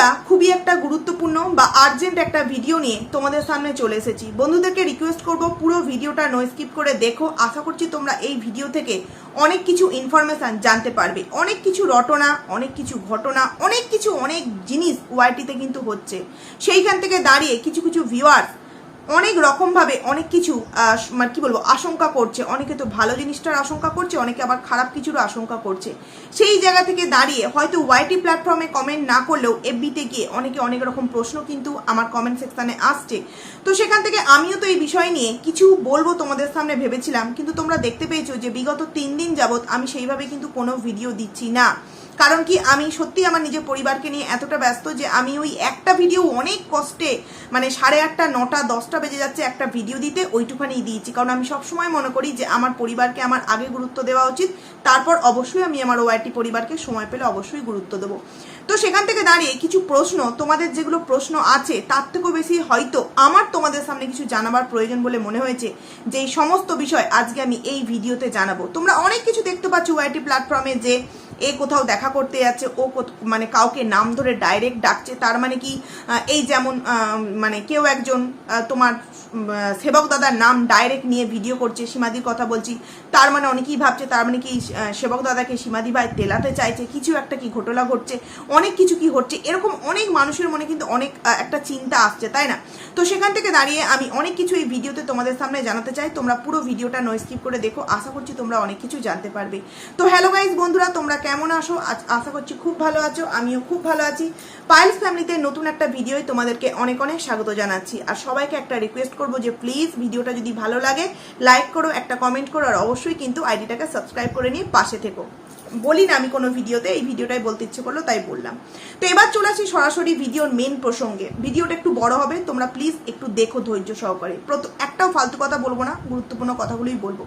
বন্ধুরা, খুবই একটা গুরুত্বপূর্ণ বা আর্জেন্ট একটা ভিডিও নিয়ে তোমাদের সামনে চলে এসেছি। বন্ধুদেরকে রিকোয়েস্ট করব, পুরো ভিডিওটা নো স্কিপ করে দেখো। আশা করছি তোমরা এই ভিডিও থেকে অনেক কিছু ইনফরমেশান জানতে পারবে। অনেক কিছু রটনা, অনেক কিছু ঘটনা, অনেক কিছু অনেক জিনিস ওয়াইটিতে কিন্তু হচ্ছে। সেইখান থেকে দাঁড়িয়ে কিছু কিছু ভিউয়ার্স অনেক রকমভাবে অনেক কিছু মানে কি বলব, আশঙ্কা করছে। অনেকে তো ভালো জিনিসটার আশঙ্কা করছে, অনেকে আবার খারাপ কিছুর আশঙ্কা করছে। সেই জায়গা থেকে দাঁড়িয়ে হয়তো ওয়াইটি প্ল্যাটফর্মে কমেন্ট না করলেও এফবিতে গিয়ে অনেকে অনেক রকম প্রশ্ন কিন্তু আমার কমেন্ট সেকশানে আসছে। তো সেখান থেকে আমিও তো এই বিষয় নিয়ে কিছু বলব তোমাদের সামনে ভেবেছিলাম, কিন্তু তোমরা দেখতে পেয়েছ যে বিগত তিন দিন যাবৎ আমি সেইভাবে কিন্তু কোনো ভিডিও দিচ্ছি না। কারণ কি, আমি সত্যি আমার নিজের পরিবারকে নিয়ে এতটা ব্যস্ত যে আমি ওই একটা ভিডিও অনেক কষ্টে মানে সাড়ে আটটা, নটা, দশটা বেজে যাচ্ছে একটা ভিডিও দিতে, ওইটুখানি দিয়েছি। কারণ আমি সবসময় মনে করি যে আমার পরিবারকে আমার আগে গুরুত্ব দেওয়া উচিত। তারপর অবশ্যই আমি আমার ওয়াইটি পরিবারকে সময় পেলে অবশ্যই গুরুত্ব দেবো। তো সেখান থেকে দাঁড়িয়ে কিছু প্রশ্ন, তোমাদের যেগুলো প্রশ্ন আছে, তার থেকেও বেশি হয়তো আমার তোমাদের সামনে কিছু জানাবার প্রয়োজন বলে মনে হয়েছে যে সমস্ত বিষয় আজকে আমি এই ভিডিওতে জানাব। তোমরা অনেক কিছু দেখতে পাচ্ছ ওয়াইটি প্ল্যাটফর্মে যে এ কোথাও দেখা করতে যাচ্ছে, ও মানে কাউকে নাম ধরে ডাইরেক্ট ডাকছে, তার মানে কি এই যেমন মানে কেউ একজন তোমার সেবক দাদার নাম ডাইরেক্ট নিয়ে ভিডিও করছে, সীমাদির কথা বলছি। তার মানে অনেকেই ভাবছে, তার মানে কি সেবক দাদাকে সীমাদি ভাই তেলাতে চাইছে? কিছু একটা কি ঘটনা ঘটছে? অনেক কিছু কি হচ্ছে এরকম অনেক মানুষের মনে কিন্তু অনেক একটা চিন্তা আসছে, তাই না? তো সেখান থেকে দাঁড়িয়ে আমি অনেক কিছু এই ভিডিওতে তোমাদের সামনে জানাতে চাই। তোমরা পুরো ভিডিওটা নো স্কিপ করে দেখো। আশা করছি তোমরা অনেক কিছু জানতে পারবে। তো হ্যালো গাইজ বন্ধুরা, তোমরা কেমন আসো আশা করছি খুব ভালো আছো, আমিও খুব ভালো আছি। পাইলস ফ্যামিলিতে নতুন একটা ভিডিওয় তোমাদেরকে অনেক অনেক স্বাগত জানাচ্ছি। আর সবাইকে একটা রিকোয়েস্ট করব যে প্লিজ ভিডিওটা যদি ভালো লাগে লাইক করো, একটা কমেন্ট করো, আর অবশ্যই কিন্তু আইডিটাকে সাবস্ক্রাইব করে নিয়ে পাশে থেকো। বলি না আমি কোনো ভিডিওতে এই ভিডিওটাই বলতে ইচ্ছে করল, তাই বললাম। তো এবার চলে আসি সরাসরি ভিডিওর মেন প্রসঙ্গে। ভিডিওটা একটু বড় হবে, তোমরা প্লিজ একটু দেখো ধৈর্য সহকারে। একটাও ফালতু কথা বলব না, গুরুত্বপূর্ণ কথাগুলোই বলব।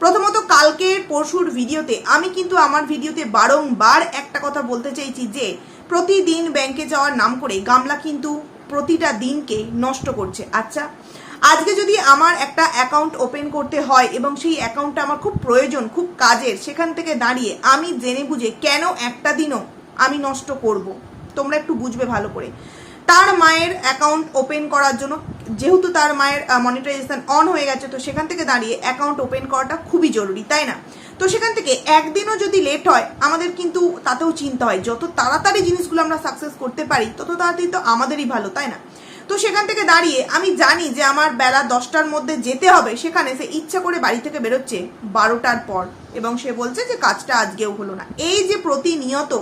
প্রথমত কালকের পরশুর ভিডিওতে আমি কিন্তু আমার ভিডিওতে বারংবার একটা কথা বলতে চাইছি যে, প্রতিদিন ব্যাংকে যাওয়ার নাম করে গামলা কিন্তু প্রতিটা দিনকে নষ্ট করছে। আচ্ছা আজকে যদি আমার একটা অ্যাকাউন্ট ওপেন করতে হয় এবং সেই অ্যাকাউন্টটা আমার খুব প্রয়োজন, খুব কাজের, সেখান থেকে দাঁড়িয়ে আমি জেনে বুঝে কেন একটা দিনও আমি নষ্ট করব? তোমরা একটু বুঝবে ভালো করে। তার মায়ের অ্যাকাউন্ট ওপেন করার জন্য, যেহেতু তার মায়ের মনিটাইজেশন অন হয়ে গেছে, তো সেখান থেকে দাঁড়িয়ে অ্যাকাউন্ট ওপেন করাটা খুবই জরুরি, তাই না? তো সেখান থেকে একদিনও যদি লেট হয়, আমাদের কিন্তু তাতেও চিন্তা হয়, যত তাড়াতাড়ি জিনিসগুলো আমরা সাকসেস করতে পারি, তত তাড়াতাড়ি তো আমাদেরই ভালো, তাই না? তো সেখান থেকে দাঁড়িয়ে আমি জানি যে আমার বেলা দশটার মধ্যে যেতে হবে, সেখানে সে ইচ্ছা করে বাড়ি থেকে বেরোচ্ছে বারোটার পর। এবং সে বলছে যে কাজটা আজকেও হলো না। এই যে প্রতিনিয়ত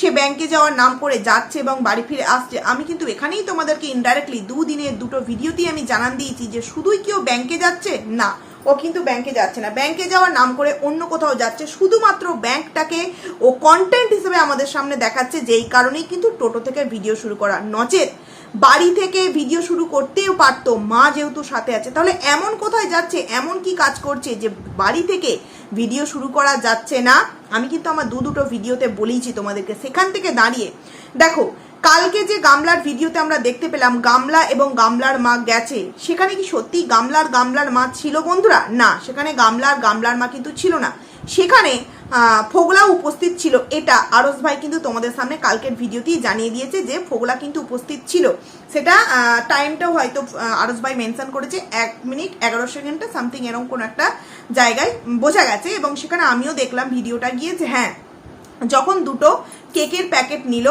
সে ব্যাংকে যাওয়ার নাম করে যাচ্ছে এবং বাড়ি ফিরে আসছে, আমি কিন্তু এখানেই তোমাদেরকে ইনডাইরেক্টলি দুদিনের দুটো ভিডিওতেই আমি জানান দিয়েছি যে শুধুই কেউ ব্যাংকে যাচ্ছে? না, ও কিন্তু ব্যাংকে যাচ্ছে না। ব্যাংকে যাওয়ার নাম করে অন্য কোথাও যাচ্ছে। শুধুমাত্র ব্যাংকটাকে ও কন্টেন্ট হিসেবে আমাদের সামনে দেখাচ্ছে, যেই কারণেই কিন্তু টোটো থেকে ভিডিও শুরু করা নচেত। বাড়ি থেকে ভিডিও শুরু করতেও পারতো মা যেহেতু সাথে আছে। তাহলে এমন কোথায় যাচ্ছে? এমন কি কাজ করছে যে বাড়ি থেকে ভিডিও শুরু করা যাচ্ছে না? আমি কিন্তু আমার দু দুটো ভিডিওতে বলেইছি তোমাদেরকে। সেখান থেকে দাঁড়িয়ে। দেখো, কালকে যে গামলার ভিডিওতে আমরা দেখতে পেলাম, গামলা এবং গামলার মা গেছে। সেখানে কি সত্যি গামলার গামলার মা ছিল বন্ধুরা? না, সেখানে গামলার গামলার মা কিন্তু ছিল না। সেখানে ফোগলা উপস্থিত ছিল। এটা আরস ভাই কিন্তু তোমাদের সামনে কালকের ভিডিওতেই জানিয়ে দিয়েছে যে ফোগলা কিন্তু উপস্থিত ছিল। সেটা টাইমটাও হয়তো আরস ভাই মেনশন করেছে। এক মিনিট এগারো সেকেন্ডটা সামথিং এরকম কোনো একটা জায়গায় বোঝা গেছে এবং সেখানে আমিও দেখলাম ভিডিওটা গিয়ে যে হ্যাঁ যখন দুটো কেকের প্যাকেট নিল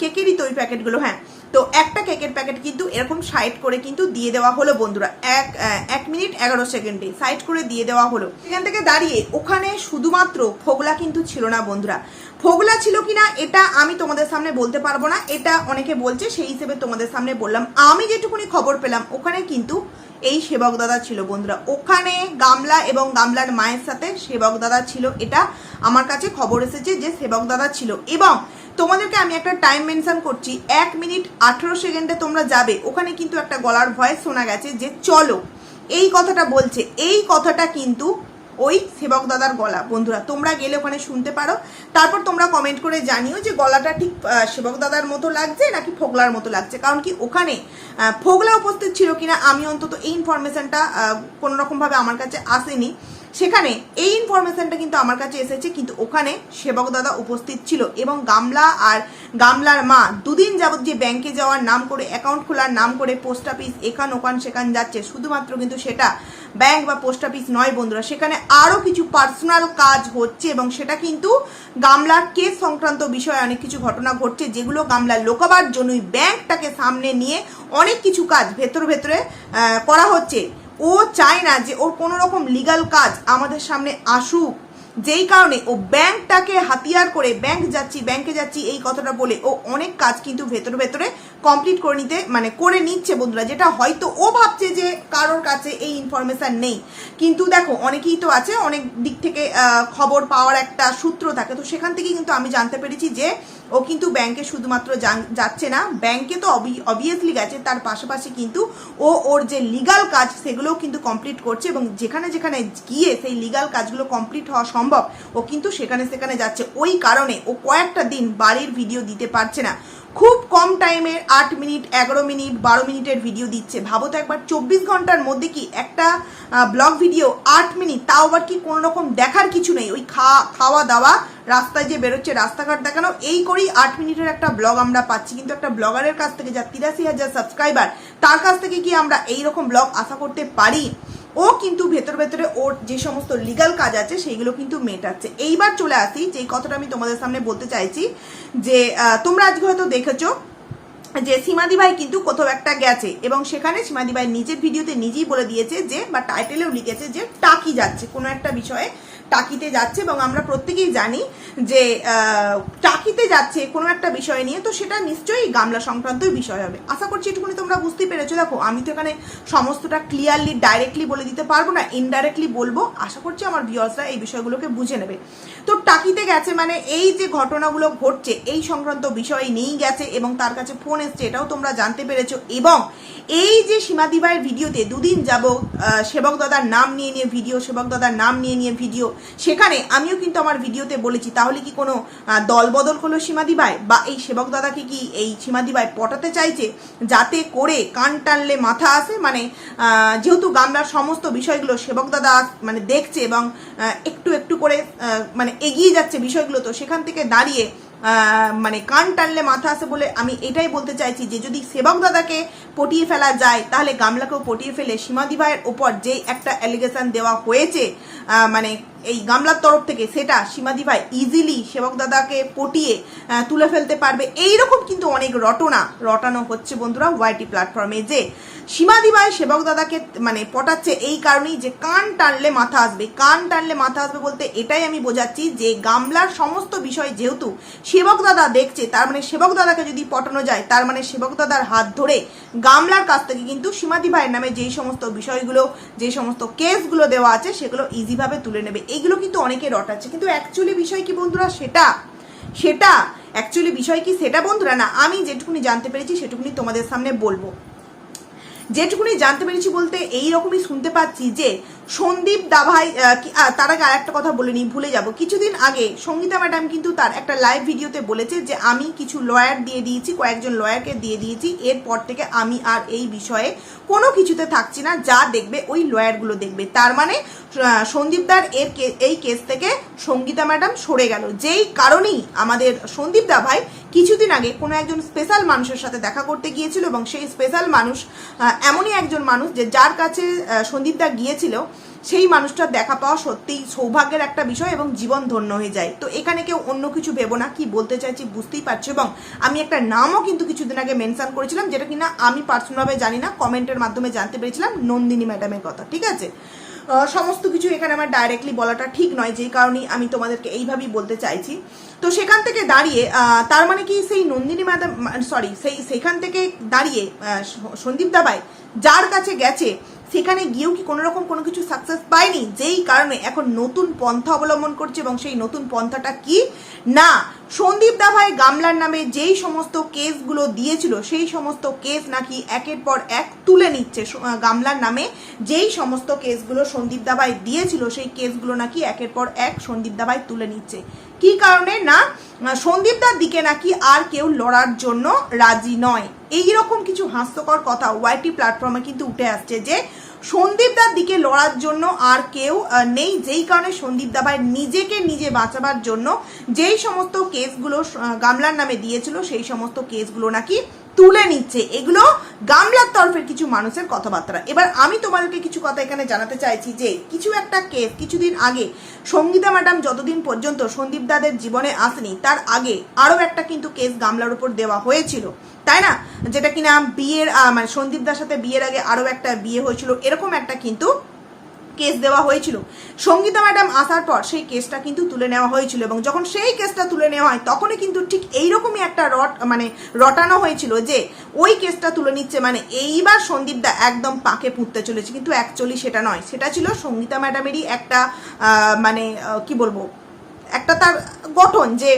কেকেরই তো ওই প্যাকেটগুলো হ্যাঁ। তো একটা কেকের প্যাকেট কিন্তু এরকম সাইড করে কিন্তু দিয়ে দেওয়া হলো বন্ধুরা। এক এক মিনিট এগারো সেকেন্ডে সাইড করে দিয়ে দেওয়া হলো। সেখান থেকে দাঁড়িয়ে ওখানে শুধুমাত্র ফোগলা কিন্তু ছিল না বন্ধুরা। ফোগলা ছিল কিনা এটা আমি তোমাদের সামনে বলতে পারব না। এটা অনেকে বলছে, সেই হিসেবে তোমাদের সামনে বললাম। আমি যেটুকুনি খবর পেলাম, ওখানে কিন্তু এই সেবক দাদা ছিল বন্ধুরা। ওখানে গামলা এবং গামলার মায়ের সাথে সেবক দাদা ছিল। এটা আমার কাছে খবর এসেছে যে সেবক দাদা ছিল। এবং তোমাদেরকে আমি একটা টাইম মেনশন করছি। এক মিনিট আঠেরো সেকেন্ডে তোমরা যাবে। ওখানে কিন্তু একটা গলার ভয়েস শোনা গেছে যে, চলো। এই কথাটা বলছে। এই কথাটা কিন্তু ওই সেবক দাদার গলা। বন্ধুরা, তোমরা গেলে ওখানে শুনতে পারো। তারপর তোমরা কমেন্ট করে জানিও যে, গলাটা ঠিক সেবক দাদার মতো লাগছে নাকি ফোগলার মতো লাগছে? কারণ কি ওখানে ফোগলা উপস্থিত ছিল কিনা আমি অন্তত এই ইনফরমেশনটা কোনোরকমভাবে আমার কাছে আসেনি। সেখানে এই ইনফরমেশনটা কিন্তু আমার কাছে এসেছে, কিন্তু ওখানে সেবক দাদা উপস্থিত ছিল এবং গামলা আর গামলার মা দুদিন যাবত যে ব্যাংকে যাওয়ার নাম করে অ্যাকাউন্ট খোলার নাম করে পোস্ট অফিস এখান ওখান সেখান যাচ্ছে, শুধুমাত্র কিন্তু সেটা ব্যাংক বা পোস্ট অফিস নয় বন্ধুরা, সেখানে আরও কিছু পার্সোনাল কাজ হচ্ছে এবং সেটা কিন্তু গামলার কেস সংক্রান্ত বিষয়ে অনেক কিছু ঘটনা ঘটছে, যেগুলো গামলার লোকাবার জন্যই ব্যাংকটাকে সামনে নিয়ে অনেক কিছু কাজ ভেতর ভেতরে করা হচ্ছে। ও চায় না যে ওর কোনো রকম লিগাল কাজ আমাদের সামনে আসুক। যেই কারণে ও ব্যাংকটাকে হাতিয়ার করে ব্যাংক যাচ্ছি, ব্যাংকে যাচ্ছি, এই কথাটা বলে ও অনেক কাজ কিন্তু ভেতরে ভেতরে কমপ্লিট করে নিতে মানে করে নিচ্ছে বন্ধুরা। যেটা হয়তো ও ভাবছে যে কারোর কাছে এই ইনফরমেশন নেই। কিন্তু দেখো, অনেকেই তো আছে, অনেক দিক থেকে খবর পাওয়ার একটা সূত্র থাকে। তো সেখান থেকে কিন্তু আমি জানতে পেরেছি যে ও কিন্তু ব্যাংকে শুধুমাত্র যাচ্ছে না, ব্যাংকে তো অবভিয়াসলি গেছে, তার পাশাপাশি কিন্তু ও ওর যে লিগাল কাজ সেগুলোও কিন্তু কমপ্লিট করছে এবং যেখানে যেখানে গিয়ে সেই লিগাল কাজগুলো কমপ্লিট হওয়া সম্ভব, ও কিন্তু সেখানে সেখানে যাচ্ছে। ওই কারণে ও কয়েকটা দিন বাড়ির ভিডিও দিতে পারছে না। খুব কম টাইমের আট মিনিট, এগারো মিনিট, বারো মিনিটের ভিডিও দিচ্ছে। ভাবো তো একবার, চব্বিশ ঘণ্টার মধ্যে কি একটা ব্লগ ভিডিও আট মিনিট, তাও আবার কি কোনো রকম দেখার কিছু নেই? ওই খাওয়া খাওয়া দাওয়া, রাস্তায় যে বেরোচ্ছে, রাস্তাঘাট দেখানো, এই করেই আট মিনিটের একটা ব্লগ আমরা পাচ্ছি। কিন্তু একটা ব্লগারের কাছ থেকে যা তিরাশি হাজার সাবস্ক্রাইবার তার কাছ থেকে কি আমরা এই রকম ব্লগ আশা করতে পারি? ও কিন্তু ভেতর ভেতরে ওর যে সমস্ত লিগাল কাজ আছে, সেইগুলো কিন্তু মেটাচ্ছে। এইবার চলে আসি যে কথাটা আমি তোমাদের সামনে বলতে চাইছি, যে তোমরা আজকে হয়তো দেখেছ যে সীমাদি ভাই কিন্তু কোথাও একটা গেছে এবং সেখানে সীমাদি ভাই নিজের ভিডিওতে নিজেই বলে দিয়েছে যে, বা টাইটেলেও লিখেছে যে, টাকি যাচ্ছে। কোনো একটা বিষয়ে টাকিতে যাচ্ছে এবং আমরা প্রত্যেকেই জানি যে টাকিতে যাচ্ছে কোনো একটা বিষয় নিয়ে, তো সেটা নিশ্চয়ই গামলা সংক্রান্তই বিষয় হবে। আশা করছি এটুকুনি তোমরা বুঝতেই পেরেছ। দেখো, আমি তো এখানে সমস্তটা ক্লিয়ারলি ডাইরেক্টলি বলে দিতে পারব না ইনডাইরেক্টলি বলব। আশা করছি আমার ভিউয়ার্সরা এই বিষয়গুলোকে বুঝে নেবে। তো টাকিতে গেছে মানে এই যে ঘটনাগুলো ঘটছে, এই সংক্রান্ত বিষয় নিয়েই গেছে এবং তার কাছে ফোন এসছে, এটাও তোমরা জানতে পেরেছ। এবং এই যে সীমাদি ভাইয়ের ভিডিওতে দুদিন যাব সেবক দাদার নাম নিয়ে নিয়ে ভিডিও সেবক দাদার নাম নিয়ে নিয়ে ভিডিও সেখানে আমিও কিন্তু আমার ভিডিওতে বলেছি তাহলে কি কোনো আহ, দল বদল হলো সীমাদি ভাই? বা এই সেবক দাদাকে কি এই সীমাদি ভাই পটাতে চাইছে যাতে করে কান টানলে মাথা আসে? মানে যেহেতু গামলার সমস্ত বিষয়গুলো সেবক দাদা মানে দেখছে এবং একটু একটু করে মানে এগিয়ে যাচ্ছে বিষয়গুলো তো সেখান থেকে দাঁড়িয়ে মানে কান টানলে মাথা আসে বলে আমি এটাই বলতে চাইছি যে যদি সেবক দাদাকে পটিয়ে ফেলা যায়, তাহলে গামলাকেও পটিয়ে ফেলে সীমাদি ভাইয়ের ওপর যেই একটা অ্যালিগেশন দেওয়া হয়েছে মানে এই গামলার তরফ থেকে, সেটা সীমাদি ভাই ইজিলি সেবক দাদাকে পটিয়ে তুলে ফেলতে পারবে। এই রকম কিন্তু অনেক রটনা, রটানো হচ্ছে বন্ধুরা ওয়াইটি প্ল্যাটফর্মে যে সীমাদি ভাই সেবক দাদাকে মানে পটাচ্ছে এই কারণেই যে কান টানলে মাথা আসবে। কান টানলে মাথা আসবে বলতে এটাই আমি বোঝাচ্ছি যে গামলার সমস্ত বিষয় যেহেতু সেবক দাদা দেখছে, তার মানে সেবক দাদাকে যদি পটানো যায়, তার মানে সেবক দাদার হাত ধরে গামলার কাছ থেকে কিন্তু সীমাদি ভাইয়ের নামে যেই সমস্ত বিষয়গুলো, যে সমস্ত কেসগুলো দেওয়া আছে, সেগুলো ইজিভাবে তুলে নেবে। এইগুলো কিন্তু অনেকে রটাচ্ছে। কিন্তু অ্যাকচুয়ালি বিষয় কি বন্ধুরা? সেটা সেটা অ্যাকচুয়ালি বিষয় কি? সেটা বন্ধুরা না, আমি যেটুকুনি জানতে পেরেছি সেটুকুনি তোমাদের সামনে বলব। যেটুকুনি জানতে পেরেছি বলতে এই রকমই শুনতে পাচ্ছি যে সন্দীপ দাভাই তার আগে আরেকটা কথা বলে নিই ভুলে যাব। কিছুদিন আগে সঙ্গীতা ম্যাডাম কিন্তু তার একটা লাইভ ভিডিওতে বলেছে যে আমি কিছু লয়ার দিয়ে দিয়েছি কয়েকজন লয়ারকে দিয়ে দিয়েছি এরপর থেকে আমি আর এই বিষয়ে কোনো কিছুতে থাকছি না যা দেখবে ওই লয়ারগুলো দেখবে। তার মানে আহ, সন্দীপদার এর এই কেস থেকে সঙ্গীতা ম্যাডাম সরে গেল। যেই কারণেই আমাদের সন্দীপ দা ভাই কিছুদিন আগে কোনো একজন স্পেশাল মানুষের সাথে দেখা করতে গিয়েছিল এবং সেই স্পেশাল মানুষ এমনই একজন মানুষ যে যার কাছে সন্দীপ দা গিয়েছিল সেই মানুষটার দেখা পাওয়া সত্যিই সৌভাগ্যের একটা বিষয় এবং জীবন ধন্য হয়ে যায়। তো এখানে কেউ অন্য কিছু ভেবো না, কি বলতে চাইছি বুঝতেই পারছ এবং আমি একটা নামও কিন্তু কিছুদিন আগে মেনশন করেছিলাম যেটা কিনা আমি পার্সোনালভাবে জানি না কমেন্টের মাধ্যমে জানতে পেরেছিলাম নন্দিনী ম্যাডামের কথা, ঠিক আছে? সমস্ত কিছু এখানে আমার ডাইরেক্টলি বলাটা ঠিক নয়, যেই কারণেই আমি তোমাদেরকে এইভাবেই বলতে চাইছি। তো সেখান থেকে দাঁড়িয়ে তার মানে কি সেই নন্দিনী ম্যাডাম সরি সেই সেখান থেকে দাঁড়িয়ে সন্দীপ দাবাই যার কাছে গেছে সেখানে গিয়েও কি কোনো রকম কোনো কিছু সাকসেস পায়নি? যেই কারণে এখন নতুন পন্থা অবলম্বন করছে এবং সেই নতুন পন্থাটা কি? না, সন্দীপ দাভাই গামলার নামে যেই সমস্ত কেসগুলো দিয়েছিল, সেই সমস্ত কেস নাকি একের পর এক তুলে নিচ্ছে গামলার নামে। যেই সমস্ত কেসগুলো সন্দীপ দাভাই দিয়েছিল, সেই কেসগুলো নাকি একের পর এক সন্দীপ দাভাই তুলে নিচ্ছে। কি কারণে না সন্দীপদার দিকে নাকি আর কেউ লড়ার জন্য রাজি নয়? এই রকম কিছু হাস্যকর কথা ওয়াইটি প্ল্যাটফর্মে কিন্তু উঠে আসছে যে, সন্দীপদার দিকে লড়ার জন্য আর কেউ নেই। যেই কারণে সন্দীপদা দাভাই নিজেকে নিজে বাঁচাবার জন্য যেই সমস্ত কেসগুলো গামলার নামে দিয়েছিল, সেই সমস্ত কেসগুলো নাকি তুলে নিচ্ছে। এগুলো গামলার তরফের কিছু মানুষের কথাবার্তা। এবার আমি তোমাদেরকে কিছু কথা এখানে জানাতে চাইছি যে, কিছু একটা কেস কিছুদিন আগে সঙ্গীতা ম্যাডাম যতদিন পর্যন্ত সন্দীপ দাদের জীবনে আসেনি, তার আগে আরও একটা কিন্তু কেস গামলার উপর দেওয়া হয়েছিল। তাই না? যেটা কিনা বিয়ের মানে সন্দীপ দার সাথে বিয়ের আগে আরও একটা বিয়ে হয়েছিল, এরকম একটা কিন্তু কেস দেওয়া হয়েছিল। সঙ্গীতা ম্যাডাম আসার পর সেই কেসটা কিন্তু তুলে নেওয়া হয়েছিল এবং যখন সেই কেসটা তুলে নেওয়া হয়, তখনই কিন্তু ঠিক এইরকমই একটা রট মানে রটানো হয়েছিল যে ওই কেসটা তুলে নিচ্ছে মানে এইবার সন্দীপ দা একদম পাকে পুঁততে চলেছে। কিন্তু অ্যাকচুয়ালি সেটা নয়। সেটা ছিল সঙ্গীতা ম্যাডামেরই একটা মানে কি বলব একটা তার গঠন যে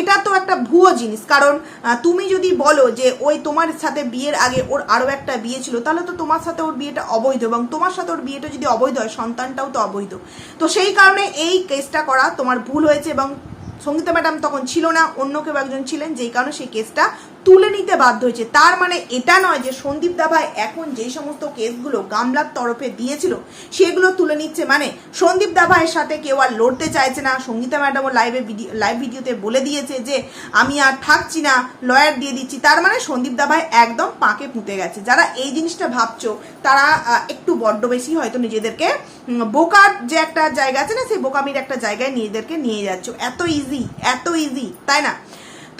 এটা তো একটা ভুয়ো জিনিস। কারণ তুমি যদি বলো যে ওই তোমার সাথে বিয়ের আগে ওর আরও একটা বিয়ে ছিল, তাহলে তো তোমার সাথে ওর বিয়েটা অবৈধ এবং তোমার সাথে ওর বিয়েটা যদি অবৈধ হয়, সন্তানটাও তো অবৈধ। তো সেই কারণে এই কেসটা করা তোমার ভুল হয়েছে এবং সঙ্গীতা ম্যাডাম তখন ছিল না, অন্য কেউ একজন ছিলেন, যেই কারণে সেই কেসটা তুলে নিতে বাধ্য হয়েছে। তার মানে এটা নয় যে সন্দীপ দাভাই এখন যেই সমস্ত কেসগুলো গামলার তরফে দিয়েছিল, সেগুলো তুলে নিচ্ছে। মানে সন্দীপ দাভাইয়ের সাথে কেউ আর লড়তে চাইছে না। সঙ্গীতা ম্যাডামও লাইভে ভিডিও লাইভ ভিডিওতে বলে দিয়েছে যে, আমি আর থাকছি না লয়ার দিয়ে দিচ্ছি। তার মানে সন্দীপ দাভাই একদম পাকে পুঁতে গেছে। যারা এই জিনিসটা ভাবছ, তারা একটু বড্ড বেশি হয়তো নিজেদেরকে বোকার যে একটা জায়গা আছে না, সেই বোকামির একটা জায়গায় নিজেদেরকে নিয়ে যাচ্ছ। এত ইজি এত ইজি তাই না?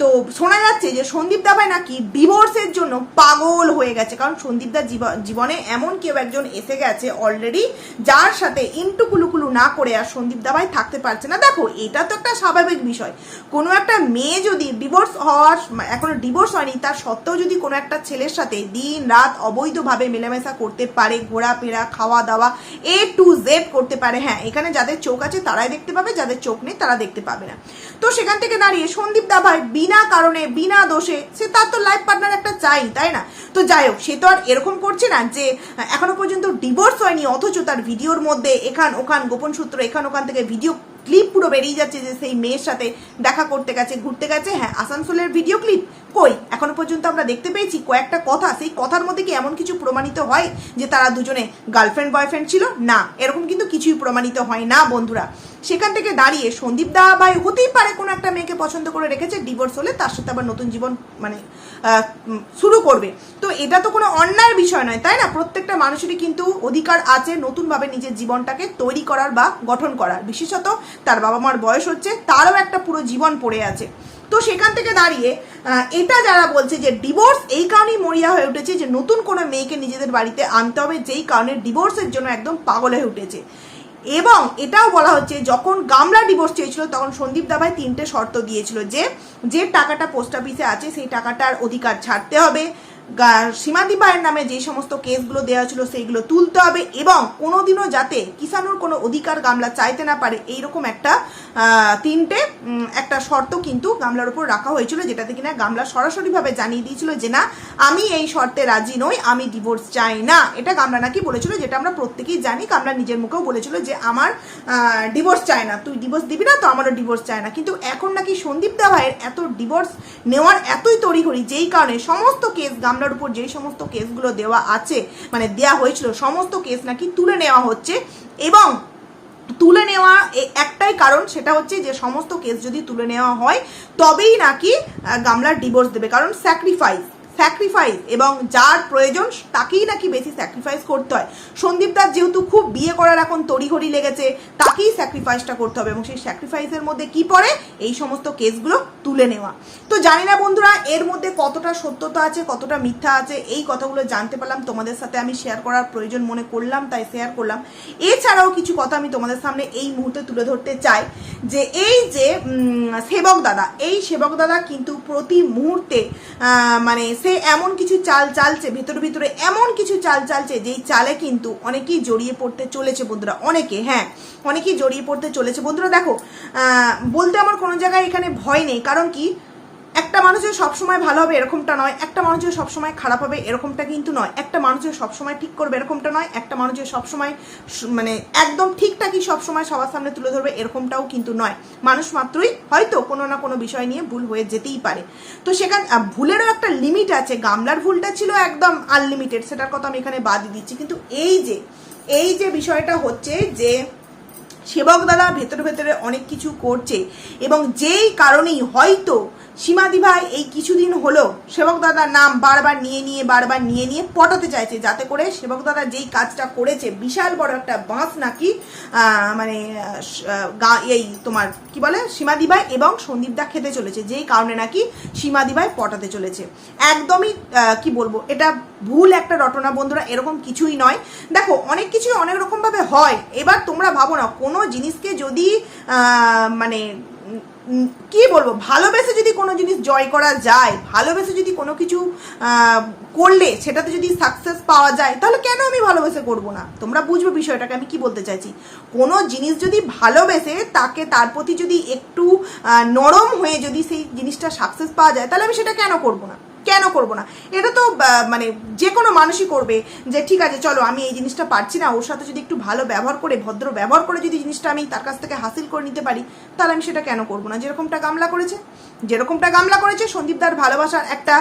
তো শোনা যাচ্ছে যে সন্দীপ দাবাই নাকি ডিভোর্সের জন্য পাগল হয়ে গেছে। কারণ সন্দীপ দার জীবনে এমন কেউ একজন এসে গেছে অলরেডি যার সাথে ইন্টু কুলুকুলু না করে আর সন্দীপ দাবাই থাকতে পারছে না। দেখো, এটা তো একটা স্বাভাবিক বিষয়। কোনো একটা মেয়ে যদি ডিভোর্স হওয়ার এখনও ডিভোর্স হয়নি, তার সত্ত্বেও যদি কোনো একটা ছেলের সাথে দিন রাত অবৈধভাবে মেলামেশা করতে পারে, ঘোরাফেরা খাওয়া দাওয়া এ টু জেড করতে পারে হ্যাঁ এখানে যাদের চোখ আছে তারাই দেখতে পাবে, যাদের চোখ নেই তারা দেখতে পাবে না। তো সেখান থেকে দাঁড়িয়ে সন্দীপ দাভাই বিনা কারণে, বিনা দোষে, সে তার তো লাইফ পার্টনার একটা চাই, তাই না? তো যাই হোক, সে তো আর এরকম করছে না যে, এখনও পর্যন্ত ডিভোর্স হয়নি, অথচ তার ভিডিওর মধ্যে এখান ওখান, গোপন সূত্র এখান ওখান থেকে ভিডিও ক্লিপ পুরো বেরিয়ে যাচ্ছে যে সেই মেয়ের সাথে দেখা করতে গেছে, ঘুরতে গেছে। হ্যাঁ আসানসোলের ভিডিও ক্লিপ কই? এখনও পর্যন্ত আমরা দেখতে পেয়েছি কয়েকটা কথা। সেই কথার মধ্যে কি এমন কিছু প্রমাণিত হয় যে তারা দুজনে গার্লফ্রেন্ড বয়ফ্রেন্ড ছিল? না, এরকম কিন্তু কিছুই প্রমাণিত হয় না, বন্ধুরা। সেখান থেকে দাঁড়িয়ে সন্দীপ দা ভাই হতেই পারে কোনো একটা মেয়েকে পছন্দ করে রেখেছে ডিভোর্স হলে তার সাথে আবার নতুন জীবন মানে শুরু করবে। তো এটা তো কোনো অন্যায়ের বিষয় নয়, তাই না? প্রত্যেকটা মানুষেরই কিন্তু অধিকার আছে নতুনভাবে নিজের জীবনটাকে তৈরি করার বা গঠন করার। বিশেষত তার বাবা মার বয়স হচ্ছে, তারও একটা পুরো জীবন পড়ে আছে। তো সেখান থেকে দাঁড়িয়ে এটা যারা বলছে যে ডিভোর্স এই কারণেই মরিয়া হয়ে উঠেছে যে নতুন কোনো মেয়েকে নিজেদের বাড়িতে আনতে হবে, যেই কারণে ডিভোর্সের জন্য একদম পাগল হয়ে উঠেছে। এবং এটাও বলা হচ্ছে, যখন গামলা ডিভোর্স চেয়েছিল, তখন সন্দীপ দাভাই তিনটে শর্ত দিয়েছিল যে যে টাকাটা পোস্ট অফিসে আছে, সেই টাকাটার অধিকার ছাড়তে হবে। সীমাদি ভাইয়ের নামে যে সমস্ত কেসগুলো দেওয়া ছিল সেইগুলো তুলতে হবে এবং কোনোদিনও যাতে কিষানুর কোনো অধিকার গামলা চাইতে না পারে, এইরকম একটা তিনটে একটা শর্ত কিন্তু গামলার উপর রাখা হয়েছিল যেটাতে কিনা গামলা সরাসরিভাবে জানিয়ে দিয়েছিল যে না, আমি এই শর্তে রাজি নই, আমি ডিভোর্স চাই না। এটা গামলা নাকি বলেছিল, যেটা আমরা প্রত্যেকেই জানি, গামলা নিজের মুখেও বলেছিল যে আমার ডিভোর্স চাই না। তুই ডিভোর্স দিবি না, তো আমারও ডিভোর্স চায় না। কিন্তু এখন নাকি সন্দীপ দা ভাইয়ের এত ডিভোর্স নেওয়ার এতই তড়িঘড়ি, যেই কারণে সমস্ত কেস গামলার উপর যেই সমস্ত কেসগুলো দেওয়া আছে মানে দেওয়া হয়েছিল, সমস্ত কেস নাকি তুলে নেওয়া হচ্ছে এবং তুলে নেওয়া একটাই কারণ, সেটা হচ্ছে যে সমস্ত কেস যদি তুলে নেওয়া হয়, তবেই নাকি গামলার ডিভোর্স দেবে। কারণ স্যাক্রিফাইস স্যাক্রিফাইস এবং যার প্রয়োজন তাকেই নাকি বেশি স্যাক্রিফাইস করতে হয়। সন্দীপ দাস যেহেতু খুব বিয়ে করার এখন তড়িঘড়ি লেগেছে, তাকেই স্যাক্রিফাইসটা করতে হবে এবং সেই স্যাক্রিফাইসের মধ্যে কি পড়ে? এই সমস্ত কেসগুলো তুলে নেওয়া। তো জানি না বন্ধুরা, এর মধ্যে কতটা সত্যতা আছে, কতটা মিথ্যা আছে, এই কথাগুলো জানতে পারলাম। তোমাদের সাথে আমি শেয়ার করার প্রয়োজন মনে করলাম, তাই শেয়ার করলাম। এছাড়াও কিছু কথা আমি তোমাদের সামনে এই মুহূর্তে তুলে ধরতে চাই, যে এই যে সেবক দাদা, এই সেবক দাদা কিন্তু প্রতি মুহূর্তে মানে সে এমন কিছু চাল চালছে, ভিতরে ভিতরে এমন কিছু চাল চালছে, যেই চালে কিন্তু অনেকেই জড়িয়ে পড়তে চলেছে বন্ধুরা, অনেকে হ্যাঁ অনেকেই জড়িয়ে পড়তে চলেছে। বন্ধুরা দেখো বলতে আমার কোনো জায়গায় এখানে ভয় নেই, কারণ কি? একটা মানুষের সবসময় ভালো হবে এরকমটা নয়, একটা মানুষের সবসময় খারাপ হবে এরকমটা কিন্তু নয়, একটা মানুষের সবসময় ঠিক করবে এরকমটা নয়, একটা মানুষের সবসময় মানে একদম ঠিকঠাকই সবসময় সবার সামনে তুলে ধরবে এরকমটাও কিন্তু নয়। মানুষ মাত্রই হয়তো কোনো না কোনো বিষয় নিয়ে ভুল হয়ে যেতেই পারে। তো সেখান ভুলেরও একটা লিমিট আছে, গামলার ভুলটা ছিল একদম আনলিমিটেড সেটার কথা আমি এখানে বাদই দিচ্ছি। কিন্তু এই যে এই যে বিষয়টা হচ্ছে যে, সেবক দাদা ভেতরে ভেতরে অনেক কিছু করছে এবং যেই কারণেই হয়তো সীমাদি ভাই, এই কিছুদিন হলো সেবক দাদার নাম বারবার নিয়ে নিয়ে, বারবার নিয়ে নিয়ে পটাতে চাইছে, যাতে করে সেবক দাদা যেই কাজটা করেছে, বিশাল বড় একটা বাঁশ নাকি মানে গা- এই তোমার, কি বলে, সীমাদি ভাই এবং সন্দীপ দা খেতে চলেছে, যেই কারণে নাকি সীমাদি ভাই পটাতে চলেছে। একদমই কি বলব, এটা ভুল একটা রটনা বন্ধুরা, এরকম কিছুই নয়। দেখো, অনেক কিছুই অনেক রকমভাবে হয়। এবার তোমরা ভাবো না, কোনো জিনিসকে যদি মানে কি বলব? ভালোবেসে যদি কোনো জিনিস জয় করা যায়, ভালোবেসে যদি কোনো কিছু করলে সেটাতে যদি সাকসেস পাওয়া যায়, তাহলে কেন আমি ভালোবেসে করব না? তোমরা বুঝবে বিষয়টাকে, আমি কি বলতে চাইছি? কোনো জিনিস যদি ভালোবেসে তাকে তার প্রতি যদি একটু নরম হয়ে যদি সেই জিনিসটা সাকসেস পাওয়া যায়, তাহলে আমি সেটা কেন করব না? কেন করব না? এটা তো মানে যে কোনো মানুষই করবে যে, ঠিক আছে, চলো, আমি এই জিনিসটা পারছি না, ওর সাথে যদি একটু ভালো ব্যবহার করে, ভদ্র ব্যবহার করে যদি জিনিসটা আমি তার কাছ থেকে হাসিল করে নিতে পারি, তাহলে আমি সেটা কেন করব না? যেরকমটা গামলা করেছে। যেরকমটা গামলা করেছে সন্দীপদার ভালোবাসার একটা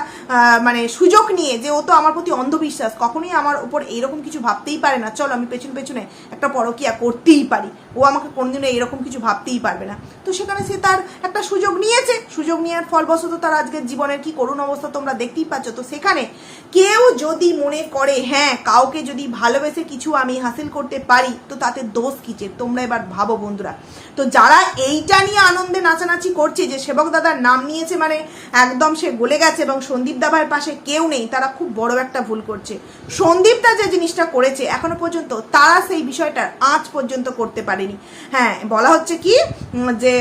মানে সুযোগ নিয়ে যে ও তো আমার প্রতি অন্ধবিশ্বাস। কখনোই আমার উপর এইরকম কিছু ভাবতেই পারে না। চলো, আমি পেছন পেছনে একটা পরকিয়া করতেই পারি। ও আমাকে কোনোদিনও এইরকম কিছু ভাবতেই পারবে না। তো সেখানে সে তার একটা সুযোগ নিয়েছে। সুযোগ নেওয়ার ফলবশত তার আজকের জীবনের কি করুণ অবস্থা তোমরা দেখতেই পাচ্ছ। তো সেখানে কেউ যদি মনে করে হ্যাঁ কাউকে যদি ভালোবেসে কিছু আমি হাসিল করতে পারি, তো তাতে দোষ কিছে তোমরা এবার ভাবো বন্ধুরা। তো যারা এইটা নিয়ে আনন্দে নাচানাচি করছে যে সেবক দাদার নাম নিয়েছে মানে একদম সে গলে গেছে এবং সন্দীপ দাভাইয়ের পাশে কেউ নেই, তারা খুব বড় একটা ভুল করছে। সন্দীপ দা যে জিনিসটা করেছে এখনও পর্যন্ত তারা সেই বিষয়টা আজ পর্যন্ত করতে পারেনি। হ্যাঁ বলা হচ্ছে কি যে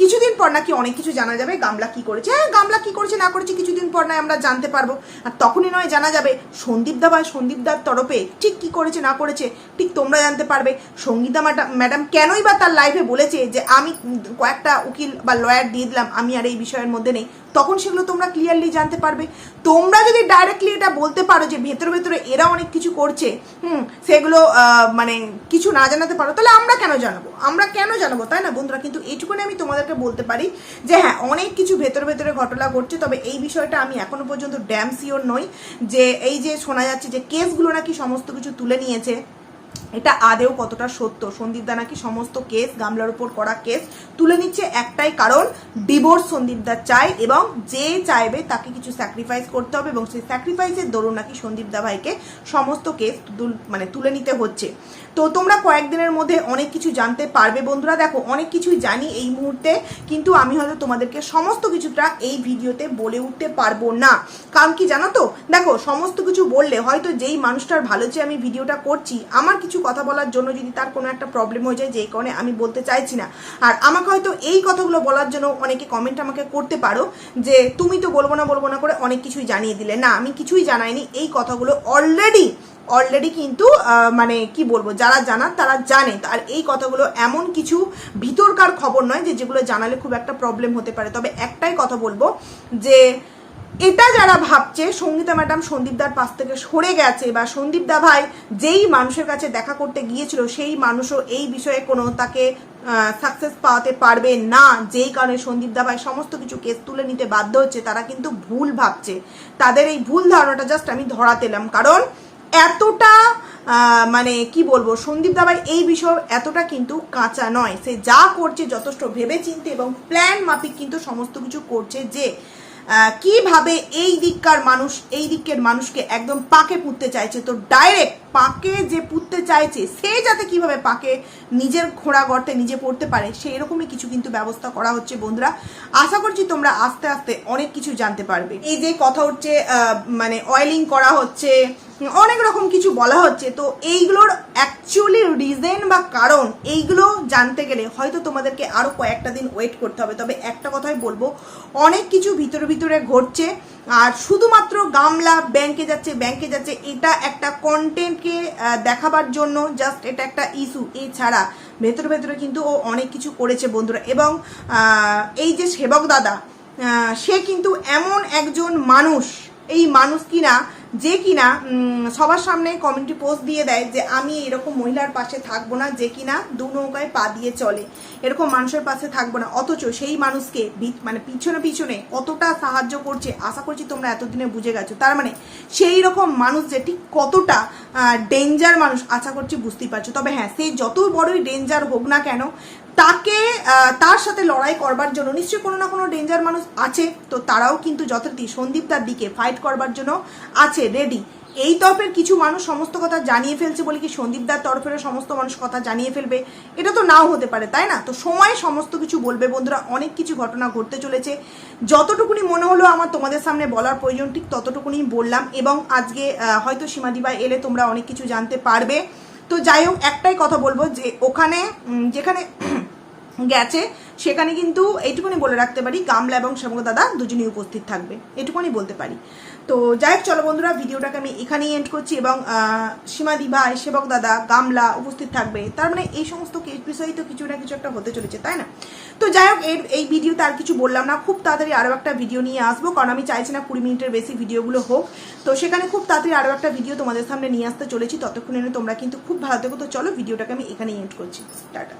কিছুদিন পর নাকি অনেক কিছু জানা যাবে গামলা কি করেছে। হ্যাঁ গামলা কি করেছে, না করেছে কিছুদিন পর নয় আমরা জানতে পারব। আর তখনই নয় জানা যাবে সন্দীপ দা বা সন্দীপ দার তরফে ঠিক কি করেছে, না করেছে, ঠিক তোমরা জানতে পারবে। সঙ্গীতা ম্যাডাম কেনই বা তার লাইফে বলেছে যে, আমি কয়েকটা উকিল বা লয়ার দিয়ে দিলাম আমি আর এই বিষয়ের মধ্যে নেই। তখন সেগুলো তোমরা ক্লিয়ারলি জানতে পারবে। তোমরা যদি ডাইরেক্টলি এটা বলতে পারো যে ভেতরে ভেতরে এরা অনেক কিছু করছে, হুম, সেগুলো মানে কিছু না জানাতে পারো, তাহলে আমরা কেন জানাব? আমরা কেন জানাব, তাই না বন্ধুরা? কিন্তু এইটুকুনি আমি তোমাদেরকে বলতে পারি যে হ্যাঁ অনেক কিছু ভেতরে ভেতরে ঘটনা ঘটছে, তবে এই বিষয়টা আমি এখনও পর্যন্ত ড্যাম সিওর নই যে এই যে শোনা যাচ্ছে যে কেসগুলো নাকি সমস্ত কিছু তুলে নিয়েছে এটা আদেও কতটা সত্য? সন্দীপ দা নাকি সমস্ত কেস, গামলার উপর করা কেস তুলে নিচ্ছে একটাই কারণ ডিভোর্স সন্দীপ দা চায় এবং যে চাইবে তাকে কিছু স্যাক্রিফাইস করতে হবে এবং সেই স্যাক্রিফাইসের দরুন নাকি সন্দীপ দা ভাইকে সমস্ত কেস মানে তুলে নিতে হচ্ছে। তো তোমরা কয়েকদিনের মধ্যে অনেক কিছু জানতে পারবে বন্ধুরা। দেখো, অনেক কিছুই জানি এই মুহূর্তে, কিন্তু আমি হয়তো তোমাদেরকে সমস্ত কিছুটা এই ভিডিওতে বলে উঠতে পারব না। কারণ কি জানো তো? দেখো, সমস্ত কিছু বললে হয়তো যেই মানুষটার ভালো চেয়ে আমি ভিডিওটা করছি, আমার কিছু কথা বলার জন্য যদি তার কোনো একটা প্রবলেম হয়ে যায়, যেই কারণে আমি বলতে চাইছি না। আর আমাকে হয়তো এই কথাগুলো বলার জন্য অনেকে কমেন্ট আমাকে করতে পারো যে, তুমি তো বলব না বলব না করে অনেক কিছুই জানিয়ে দিলে। না, আমি কিছুই জানাইনি। এই কথাগুলো অলরেডি অলরেডি কিন্তু মানে কি বলব, যারা জানার তারা জানে। আর এই কথাগুলো এমন কিছু ভিতরকার খবর নয় যে, যেগুলো জানালে খুব একটা প্রবলেম হতে পারে। তবে একটাই কথা বলব যে এটা যারা ভাবছে, সঙ্গীতা ম্যাডাম সন্দীপদার পাশ থেকে সরে গেছে বা সন্দীপ দা ভাই যেই মানুষের কাছে দেখা করতে গিয়েছিল, সেই মানুষও এই বিষয়ে কোনো তাকে সাকসেস পাওয়াতে পারবে না। যেই কারণে সন্দীপ দা ভাই সমস্ত কিছু কেস তুলে নিতে বাধ্য হচ্ছে, তারা কিন্তু ভুল ভাবছে। তাদের এই ভুল ধারণাটা জাস্ট আমি ধরাতে এলাম। কারণ এতটা মানে কি বলব, সন্দীপ দাবাই এই বিষয় এতটা কিন্তু কাঁচা নয়। সে যা করছে যথেষ্ট ভেবে চিনতে এবং প্ল্যান মাফিক কিন্তু সমস্ত কিছু করছে যে কীভাবে এই দিককার মানুষ, এই দিকের মানুষকে একদম পাকে পুঁততে চাইছে? তো ডাইরেক্ট পাকে যে পুঁততে চাইছে, সে যাতে কীভাবে পাকে, নিজের ঘোড়া গর্তে নিজে পড়তে পারে, সেই রকমই কিছু কিন্তু ব্যবস্থা করা হচ্ছে বন্ধুরা। আশা করছি তোমরা আস্তে আস্তে অনেক কিছু জানতে পারবে। এই যে কথা হচ্ছে মানে অয়েলিং করা হচ্ছে অনেক রকম কিছু বলা হচ্ছে, তো এইগুলোর অ্যাকচুয়ালি রিজন বা কারণ এইগুলো জানতে গেলে হয়তো তোমাদেরকে আরও কয়েকটা দিন ওয়েট করতে হবে। তবে একটা কথাই বলব, অনেক কিছু ভিতরে ভিতরে ঘটছে, আর শুধুমাত্র গামলা ব্যাংকে যাচ্ছে ব্যাংকে যাচ্ছে, এটা একটা কন্টেন্টকে দেখাবার জন্য জাস্ট এটা একটা ইস্যু এছাড়া ভেতরে ভেতরে কিন্তু ও অনেক কিছু করেছে বন্ধুরা। এবং এই যে সেবক দাদা সে কিন্তু এমন একজন মানুষ, এই মানুষ কিনা যে কিনা সবার সামনে কমিউনিটি পোস্ট দিয়ে দেয় যে, আমি এরকম মহিলার পাশে থাকব না যে কিনা দু নৌকায় পা দিয়ে চলে। এরকম মানুষের পাশে থাকব না। অথচ সেই মানুষকে মানে পিছনে পিছনে কতটা সাহায্য করছে, আশা করছি তোমরা এতদিনে বুঝে গেছো। তার মানে সেই রকম মানুষ যে ঠিক কতটা ডেঞ্জার মানুষ, আশা করছি বুঝতেই পারছ। তবে হ্যাঁ সে যত বড়ই ডেঞ্জার হোক না কেন তাকে তার সাথে লড়াই করবার জন্য নিশ্চয়ই কোনো না কোনো ডেঞ্জার মানুষ আছে, তো তারাও কিন্তু যথারীতি সন্দীপদার দিকে ফাইট করবার জন্য আছে রেডি এই তরফের কিছু মানুষ সমস্ত কথা জানিয়ে ফেলছে বলে কি সন্দীপদার তরফেরও সমস্ত মানুষ কথা জানিয়ে ফেলবে? এটা তো নাও হতে পারে, তাই না? তো সময় সমস্ত কিছু বলবে বন্ধুরা, অনেক কিছু ঘটনা ঘটতে চলেছে। যতটুকুনি মনে হলো আমার তোমাদের সামনে বলার প্রয়োজন, ঠিক ততটুকুনি বললাম এবং আজকে হয়তো সীমাদিবা এলে তোমরা অনেক কিছু জানতে পারবে। তো যাই হোক, একটাই কথা বলব যে ওখানে যেখানে গেছে, সেখানে কিন্তু এইটুকুনি বলে রাখতে পারি, গামলা এবং শ্যামক দাদা দুজনেই উপস্থিত থাকবে এটুকুনি বলতে পারি। তো যাই হোক, চলো বন্ধুরা, ভিডিওটাকে আমি এখানেই এন্ড করছি এবং সীমাদি ভাই সেবক দাদা, গামলা উপস্থিত থাকবে। তার মানে এই সমস্ত কেস বিষয়ে তো কিছু না কিছু একটা হতে চলেছে, তাই না? তো যাই হোক, এর এই ভিডিওতে আর কিছু বললাম না, খুব তাড়াতাড়ি আরও একটা ভিডিও নিয়ে আসব, কারণ আমি চাইছি না কুড়ি মিনিটের বেশি ভিডিওগুলো হোক। তো সেখানে খুব তাড়াতাড়ি আরও একটা ভিডিও তোমাদের সামনে নিয়ে আসতে চলেছি, ততক্ষণে তোমরা কিন্তু খুব ভালো থেকো। তো চলো, ভিডিওটাকে আমি এখানেই এন্ড করছি। টাটা।